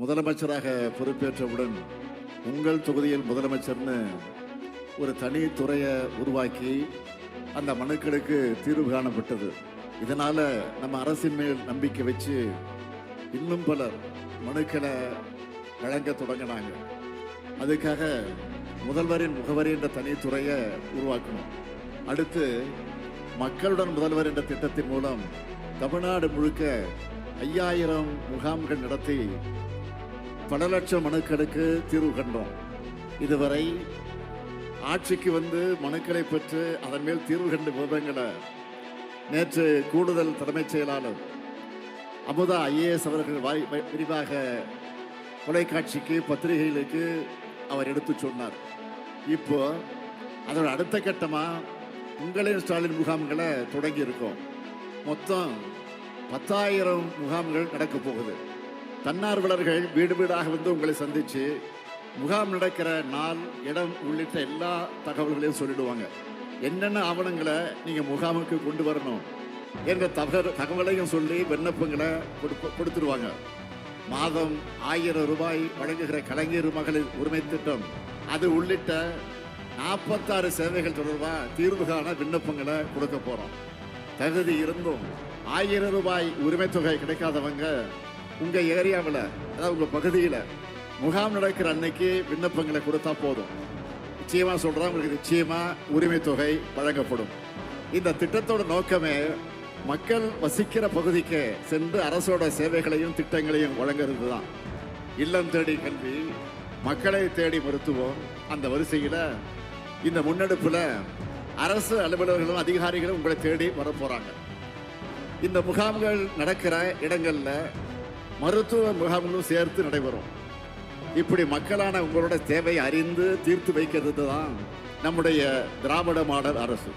முதலமைச்சராக பொறுப்பேற்றவுடன் உங்கள் தொகுதியில் முதலமைச்சர்னு ஒரு தனி துறையை உருவாக்கி அந்த மனுக்களுக்கு தீர்வு காணப்பட்டது. இதனால் நம்ம அரசின் மேல் நம்பிக்கை வச்சு இன்னும் பலர் மனுக்களை வழங்க தொடங்கினாங்க. அதுக்காக முதல்வரின் முகவரி என்ற தனித்துறையை உருவாக்கணும். அடுத்து மக்களுடன் முதல்வர் என்ற திட்டத்தின் மூலம் தமிழ்நாடு முழுக்க ஐயாயிரம் முகாம்கள் நடத்தி பல லட்சம் மனுக்களுக்கு தீர்வு கண்டோம். இதுவரை ஆட்சிக்கு வந்து மனுக்களை பெற்று அதன் மேல் தீர்வு கண்டு விவரங்களை நேற்று கூடுதல் தலைமைச் செயலாளர் அமுதா ஐஏஎஸ் அவர்கள் வாய் விரிவாக தொலைக்காட்சிக்கு பத்திரிகைகளுக்கு அவர் எடுத்து சொன்னார். இப்போ அதோட அடுத்த கட்டமாக உங்களின் ஸ்டாலின் முகாம்களை தொடங்கி இருக்கோம். மொத்தம் பத்தாயிரம் முகாம்கள் நடக்க போகுது. தன்னார்வலர்கள் வீடு வீடாக வந்து உங்களை சந்திச்சு முகாம் நடக்கிற நாள் இடம் உள்ளிட்ட எல்லா தகவல்களையும் சொல்லிடுவாங்க. என்னென்ன ஆவணங்களை நீங்க முகாமுக்கு கொண்டு வரணும் என்ற தகவல் தகவலையும் சொல்லி விண்ணப்பங்களை கொடுப்ப- கொடுத்துருவாங்க. மாதம் ஆயிரம் ரூபாய் வழங்குகிற கலைஞர் மகளிர் உரிமை திட்டம் அது உள்ளிட்ட நாற்பத்தாறு சேவைகள் தொடர்பாக தீர்வு காண விண்ணப்பங்களை கொடுக்க போகிறோம் தகுதி இருந்தும் ஆயிரம் ரூபாய் உரிமை தொகை கிடைக்காதவங்க உங்க ஏரியாவில் அதாவது உங்க பகுதியில் முகாம் நடக்கிற அன்னைக்கு விண்ணப்பங்களை கொடுத்தா போதும். நிச்சயமா சொல்றேன் உங்களுக்கு நிச்சயமா உரிமை தொகை வழங்கப்படும். இந்த திட்டத்தோட நோக்கமே மக்கள் வசிக்கிற பகுதிக்கு சென்று அரசோட சேவைகளையும் திட்டங்களையும் வழங்குறது தான் இல்லம் தேடி கல்வி மக்களை தேடி மருத்துவம் அந்த வரிசையில் இந்த முன்னெடுப்பில் அரசு அலுவலர்களும் அதிகாரிகளும் உங்களை தேடி வர இந்த முகாம்கள் நடக்கிற இடங்களில் மருத்துவ முகாம்களும் சேர்த்து நடைபெறும். இப்படி மக்களான உங்களோட தேவை அறிந்து தீர்த்து வைக்கிறது தான் நம்முடைய திராவிட மாடல் அரசு.